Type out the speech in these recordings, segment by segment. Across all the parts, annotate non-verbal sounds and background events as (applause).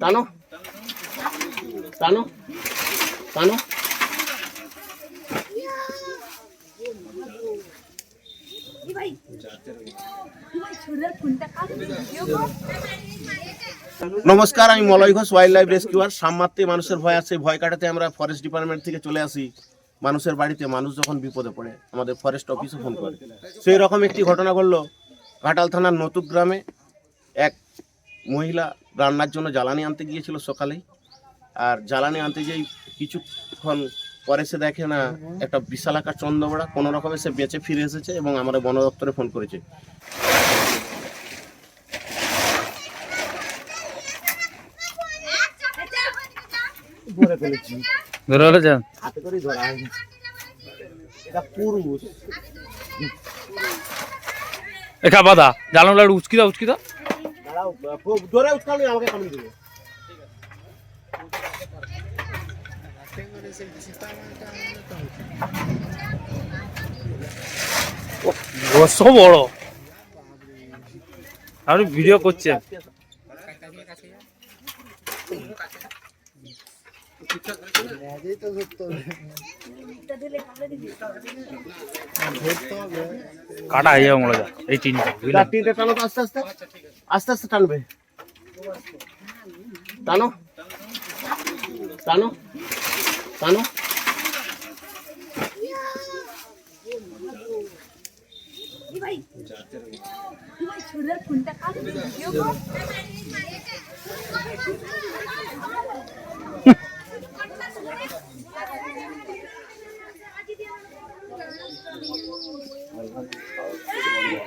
টানো। টানো। টানো। নমস্কার, আমি মলয় ঘোষ ওয়াইল্ড লাইফ রেস্কিউয়ার সামমাত্রে মানুষের ভয় আছে, ভয় কাটাতে আমরা ফরেস্ট ডিপার্টমেন্ট থেকে চলে আসি। মানুষের বাড়িতে মানুষ যখন বিপদে পড়ে, আমাদের ফরেস্ট অফিসে ফোন করে। সেই রকম একটি ঘটনা ঘটলো ঘাটাল থানার নতুক গ্রামে। এক মহিলা রান্নার জন্য জ্বালানি আনতে গিয়েছিল সকালেই। আর জ্বালানি আনতে যেই কিছুক্ষণ পরে সে দেখে না একটা বিশাল আকার চন্দ্রবড়া কোনো রকমে সে বেঁচে ফিরে এসেছে এবং আমাদের বন দপ্তরে ফোন করেছে। এখা বাদা। জানালা উচকি দাও উচকি দাও। জোরে উৎকালি আমাকে কামড়ে দিবে। বস বড়। আপনি ভিডিও করছেন কাটা হয়ে যাবে মনে এই তিনটা বুঝলেন? লাঠিটা টানো তো আস্তে আস্তে। আস্তে আস্তে টানবে। টানো। টানো। টানো। (laughs)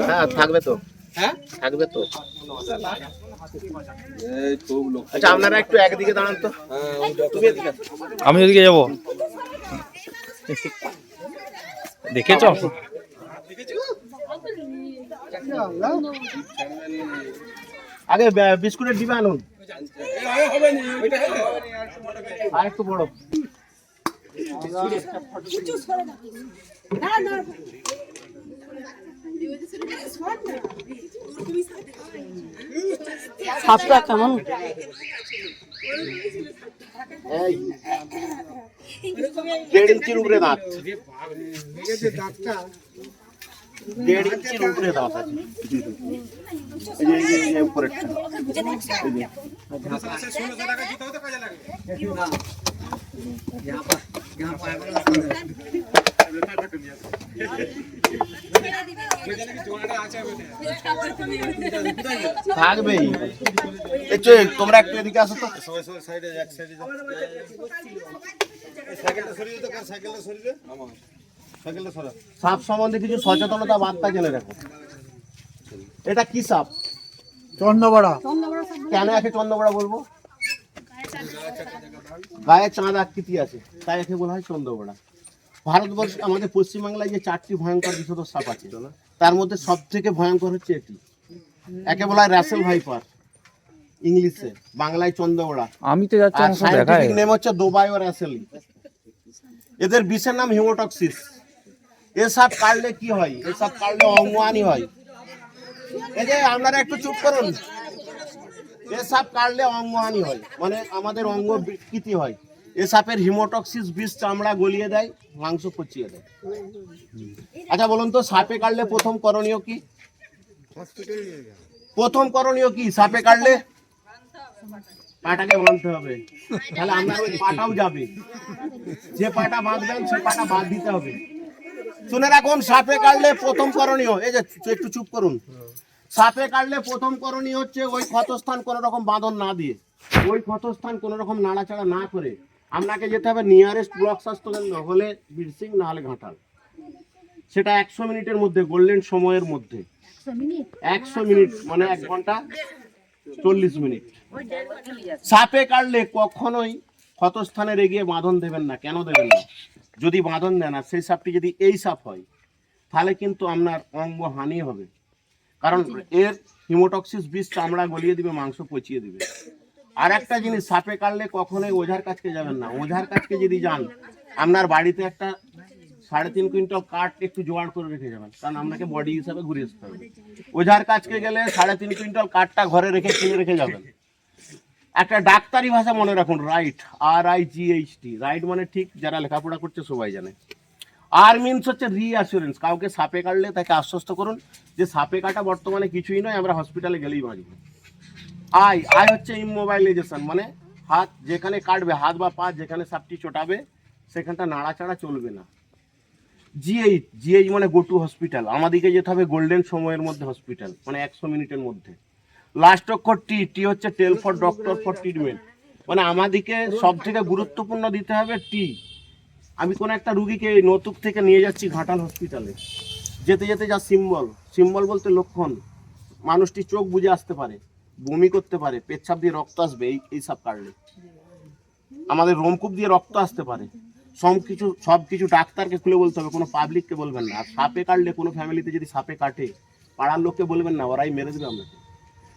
হ্যাঁ? থাকবে তো। থাকবে তো আচ্ছা আপনারা একটু একদিকে দাঁড়ান তো। তুমি এদিকে আমি ওদিকে যাব। দেখেছ? আগে বিস্কুটের ডিবা আনুন। আর একটু বড়। সাপটা কেমন এই দেড় ইঞ্চির উপরে দাঁত দেড় ইঞ্চির উপরে দাঁত আছে এই থাকবেই। একটু তোমরা একটু এদিকে আসো তো। সাপ সম্বন্ধে কিছু সচেতনতা বার্তা জেনে রাখো। এটা কি সাপ? চন্দ্রবড়া। কেন একে চন্দ্রবড়া বলব? গায়ে চাঁদ আকৃতি আছে তাই একে বলা হয় চন্দ্রবড়া ভারতবর্ষ আমাদের পশ্চিমবাংলায় যে চারটি ভয়ঙ্কর বিষধর সাপ আছে তার মধ্যে সব থেকে ভয়ঙ্কর হচ্ছে এটি। একে বলা হয় র্যাসেল ভাইপার ইংলিশে বাংলায় চন্দ্রবড়া আমি তো যাচ্ছি সাইন্টিফিক নেম হচ্ছে দুবাই ও র্যাসেলি এদের বিষের নাম হিমোটক্সিস। এ সাপ কাটলে কি হয়? এ সাপ কাটলে অঙ্গহানি হয়। এই যে আপনারা একটু চুপ করুন। এ সাপ কাটলে অঙ্গহানি হয়। মানে আমাদের অঙ্গ বিকৃতি হয়। এ সাপের হিমোটক্সিস বিষ চামড়া গলিয়ে দেয়, মাংস পচিয়ে দেয়। আচ্ছা বলুন তো, সাপে কাটলে প্রথম করণীয় কি? প্রথম করণীয় কি? সাপে কাটলে? পাটাকে বাঁধতে হবে। তাহলে আমরা ওই পাটাও যাবে। যে পাটা বাঁধবেন, সে পাটা বাঁধ দিতে হবে। শুনে রাখুন, সাপে কাটলে প্রথম করণীয়। এই যে, একটু চুপ করুন। সাপে কাটলে প্রথম করণীয় হচ্ছে ওই ক্ষতস্থান কোনো রকম বাঁধন না দিয়ে। ওই ক্ষতস্থান কোনো রকম নাড়াচাড়া না করে আপনাকে যেতে হবে নিয়ারেস্ট ব্লক স্বাস্থ্যকেন্দ্র হলে বীরসিং না হলে ঘাটাল। সেটা একশো মিনিটের মধ্যে গোল্ডেন সময়ের মধ্যে। একশো মিনিট? মানে এক ঘণ্টা চল্লিশ মিনিট। সাপে কাটলে কখনোই ক্ষতস্থানে রেগিয়ে বাঁধন দেবেন না কেন দেবেন না? যদি বাঁধন দেন আর সেই সাপটি যদি এই সাপ হয় তাহলে কিন্তু আপনার অঙ্গ হানি হবে। কারণ এর হিমোটক্সিস বিষ চামড়া গলিয়ে দিবে মাংস পচিয়ে দিবে। আর একটা জিনিস সাপে কাটলে কখনোই ওঝার কাছকে যাবেন না। ওঝার কাছকে যদি যান আপনার বাড়িতে একটা সাড়ে তিন কুইন্টাল কাঠ একটু জোগাড় করে রেখে যাবেন। কারণ আপনাকে বডি হিসাবে ঘুরে আসতে হবে। ওঝার কাছকে গেলে সাড়ে তিন কুইন্টাল কাঠটা ঘরে রেখে কিনে রেখে যাবেন। একটা ডাক্তারি ভাষা মনে রাখুন right R I G H T. Right মানে ঠিক যারা লেখাপড়া করছে সবাই জানে। আর মিনস হচ্ছে রিঅ্যাসুরেন্স কাউকে সাপে কাটলে তাকে আশ্বস্ত করুন যে সাপে কাটা বর্তমানে কিছুই নয়, আমরা হসপিটালে গেলেই বাঁচব। আই আই হচ্ছে ইমোবাইলাইজেশন মানে হাত যেখানে কাটবে, হাত বা পা যেখানে সাপটি চটাবে, সেখানটা নাড়াচাড়া চলবে না। জিএইচ জিএইচ মানে গো টু হসপিটাল আমাদেরকে যেতে হবে গোল্ডেন সময়ের মধ্যে হসপিটাল মানে একশো মিনিটের মধ্যে। লাস্ট অক্ষর টি টি হচ্ছে tell for doctor for treatment মানে আমাদেরকে সব থেকে গুরুত্বপূর্ণ দিতে হবে টি আমি কোনো একটা রুগীকে নতুক থেকে নিয়ে যাচ্ছি ঘাটাল হসপিটালে। যেতে যেতে যা সিম্বল। সিম্বল বলতে লক্ষণ। মানুষটি চোখ বুঝে আসতে পারে, বমি করতে পারে, পেচ্ছাপ দিয়ে রক্ত আসবে, এই এই সব কাটলে আমাদের রোমকূপ দিয়ে রক্ত আসতে পারে। সব কিছু সব কিছু ডাক্তারকে খুলে বলতে হবে, কোনো পাবলিককে বলবেন না। আর সাপে কাটলে কোনো ফ্যামিলিতে যদি সাপে কাটে, পাড়ার লোককে বলবেন না, ওরাই মেরে দেবে আপনাকে।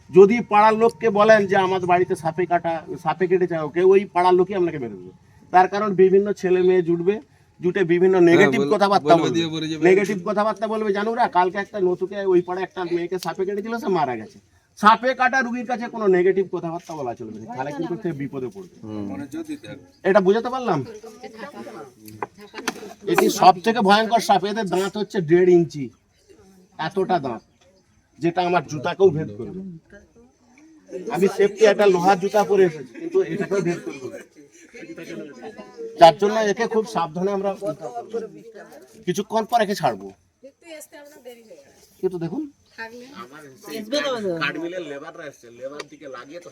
যদি পাড়ার লোককে বলেন যে আমাদের বাড়িতে সাপে কাটা, সাপে কেটেছে, ওকে ওই পাড়ার লোকই আপনাকে মেরে দেবে। তার কারণ বিভিন্ন ছেলে মেয়ে জুটবে জুটে বিভিন্ন নেগেটিভ কথাবার্তা বলবে নেগেটিভ কথাবার্তা বলবে জানুরা কালকে একটা নতুকে ওই পাড়ে একটা মেয়েকে সাপে কেটেছিল সে মারা গেছে। সাপে কাটা রুগীর কাছে কোনো নেগেটিভ কথাবার্তা বলা চলবে না। তাহলে কিন্তু সে বিপদে পড়বে। এটা বুঝাতে পারলাম? এটি সব থেকে ভয়ঙ্কর সাপ। এদের দাঁত হচ্ছে দেড় ইঞ্চি। এতটা দাঁত যেটা আমার জুতাকেও ভেদ করবে। আমি সেফটি একটা লোহার জুতা পরে এসেছি কিন্তু এটাকেও ভেদ করবে। যার জন্য একে খুব সাবধানে আমরা কিছুক্ষণ পর একে ছাড়বো। কিন্তু দেখুন। আমার কাঠমিলের লেবাররা এসছে লেবার দিকে লাগিয়ে তো